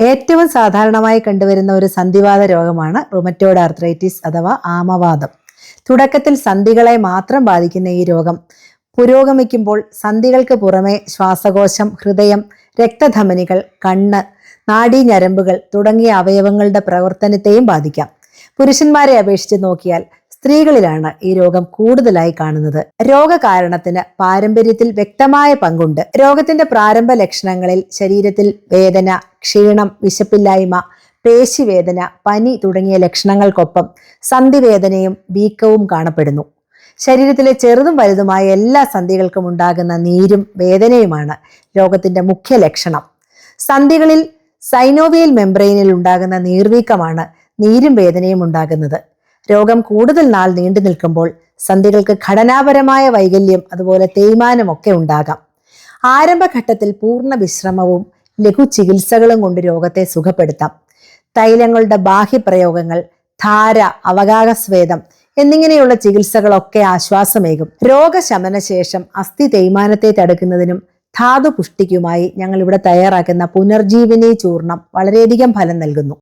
ഏറ്റവും സാധാരണമായി കണ്ടുവരുന്ന ഒരു സന്ധിവാത രോഗമാണ് റുമറ്റോയ്ഡ് ആർത്രൈറ്റിസ് അഥവാ ആമവാദം. തുടക്കത്തിൽ സന്ധികളെ മാത്രം ബാധിക്കുന്ന ഈ രോഗം പുരോഗമിക്കുമ്പോൾ സന്ധികൾക്ക് പുറമെ ശ്വാസകോശം ഹൃദയം രക്തധമനികൾ കണ്ണ് നാഡീഞരമ്പുകൾ തുടങ്ങിയ അവയവങ്ങളുടെ പ്രവർത്തനത്തെയും ബാധിക്കാം. പുരുഷന്മാരെ അപേക്ഷിച്ച് നോക്കിയാൽ സ്ത്രീകളിലാണ് ഈ രോഗം കൂടുതലായി കാണുന്നത്. രോഗകാരണത്തിന് പാരമ്പര്യത്തിൽ വ്യക്തമായ പങ്കുണ്ട്. രോഗത്തിന്റെ പ്രാരംഭ ലക്ഷണങ്ങളിൽ ശരീരത്തിൽ വേദന ക്ഷീണം വിശപ്പില്ലായ്മ പേശിവേദന പനി തുടങ്ങിയ ലക്ഷണങ്ങൾക്കൊപ്പം സന്ധിവേദനയും വീക്കവും കാണപ്പെടുന്നു. ശരീരത്തിലെ ചെറുതും വലുതുമായ എല്ലാ സന്ധികൾക്കും ഉണ്ടാകുന്ന നീരും വേദനയുമാണ് രോഗത്തിന്റെ മുഖ്യ ലക്ഷണം. സന്ധികളിൽ സൈനോവിയൽ മെംബ്രെയിനിൽ ഉണ്ടാകുന്ന നീർവീക്കമാണ് നീരും വേദനയും ഉണ്ടാകുന്നത്. രോഗം കൂടുതൽ നാൾ നീണ്ടു നിൽക്കുമ്പോൾ സന്ധികൾക്ക് ഘടനാപരമായ വൈകല്യം അതുപോലെ തേയ്മാനമൊക്കെ ഉണ്ടാകാം. ആരംഭഘട്ടത്തിൽ പൂർണ വിശ്രമവും ലഘു ചികിത്സകളും കൊണ്ട് രോഗത്തെ സുഖപ്പെടുത്താം. തൈലങ്ങളുടെ ബാഹ്യപ്രയോഗങ്ങൾ ധാര അവഗാഹസ്വേദം എന്നിങ്ങനെയുള്ള ചികിത്സകളൊക്കെ ആശ്വാസമേകും. രോഗശമനശേഷം അസ്ഥി തേയ്മാനത്തെ തടുക്കുന്നതിനും ധാതു പുഷ്ടിക്കുമായി ഞങ്ങൾ ഇവിടെ തയ്യാറാക്കുന്ന പുനർജീവനി ചൂർണം വളരെയധികം ഫലം നൽകുന്നു.